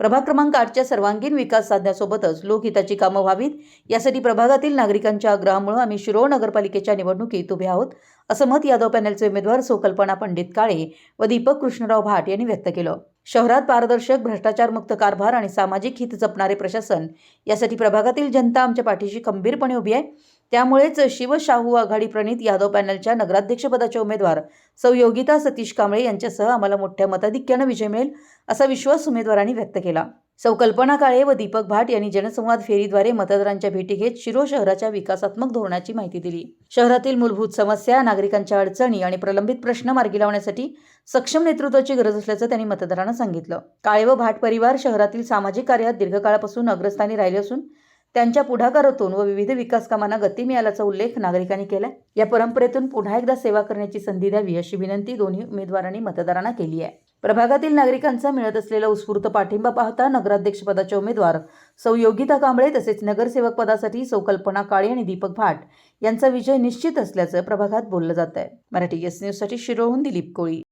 प्रभाग क्रमांक आठच्या सर्वांगीण विकास साधण्यासोबतच लोकहिताची कामं व्हावीत. यासाठी प्रभागातील नागरिकांच्या आग्रहामुळे आम्ही शिरोळ नगरपालिकेच्या निवडणुकीत उभे आहोत असं मत यादव पॅनलचे उमेदवार सोकल्पना पंडित काळे व दीपक कृष्णराव भाट यांनी व्यक्त केलं. शहरात पारदर्शक भ्रष्टाचारमुक्त कारभार आणि सामाजिक हित जपणारे प्रशासन यासाठी प्रभागातील जनता आमच्या पाठीशी खंबीरपणे उभी आहे. त्यामुळेच शिवशाहू आघाडी प्रणित यादव पॅनलच्या नगराध्यक्षपदाचे उमेदवार सौ योगिता सतीश कांबळे यांच्यासह आम्हाला मोठ्या मताधिक्यानं विजय मिळेल असा विश्वास उमेदवारांनी व्यक्त केला. सौ कल्पना काळे व दीपक भाट यांनी जनसंवाद फेरीद्वारे मतदारांच्या भेटी घेत शिरो शहराच्या विकासात्मक धोरणाची माहिती दिली. शहरातील मूलभूत समस्या नागरिकांच्या अडचणी आणि प्रलंबित प्रश्न मार्गी लावण्यासाठी सक्षम नेतृत्वाची गरज असल्याचं त्यांनी मतदारांना सांगितलं. काळे व भाट परिवार शहरातील सामाजिक कार्यात दीर्घकाळापासून अग्रस्थानी राहिले असून त्यांच्या पुढाकारातून व विविध विकास कामांना गती मिळाल्याचा उल्लेख नागरिकांनी केला या परंपरेतून पुन्हा एकदा सेवा करण्याची संधी द्यावी अशी विनंती दोन्ही उमेदवारांनी मतदारांना केली आहे. प्रभागातील नागरिकांचा मिळत असलेला उत्स्फूर्त पाठिंबा पाहता नगराध्यक्षपदाचे उमेदवार सौ योगिता कांबळे तसेच नगरसेवक पदासाठी सौ कल्पना काळे आणि दीपक भाट यांचा विजय निश्चित असल्याचं प्रभागात बोललं जात आहे मराठी एस न्यूजसाठी शिरोहून दिलीप कोळी.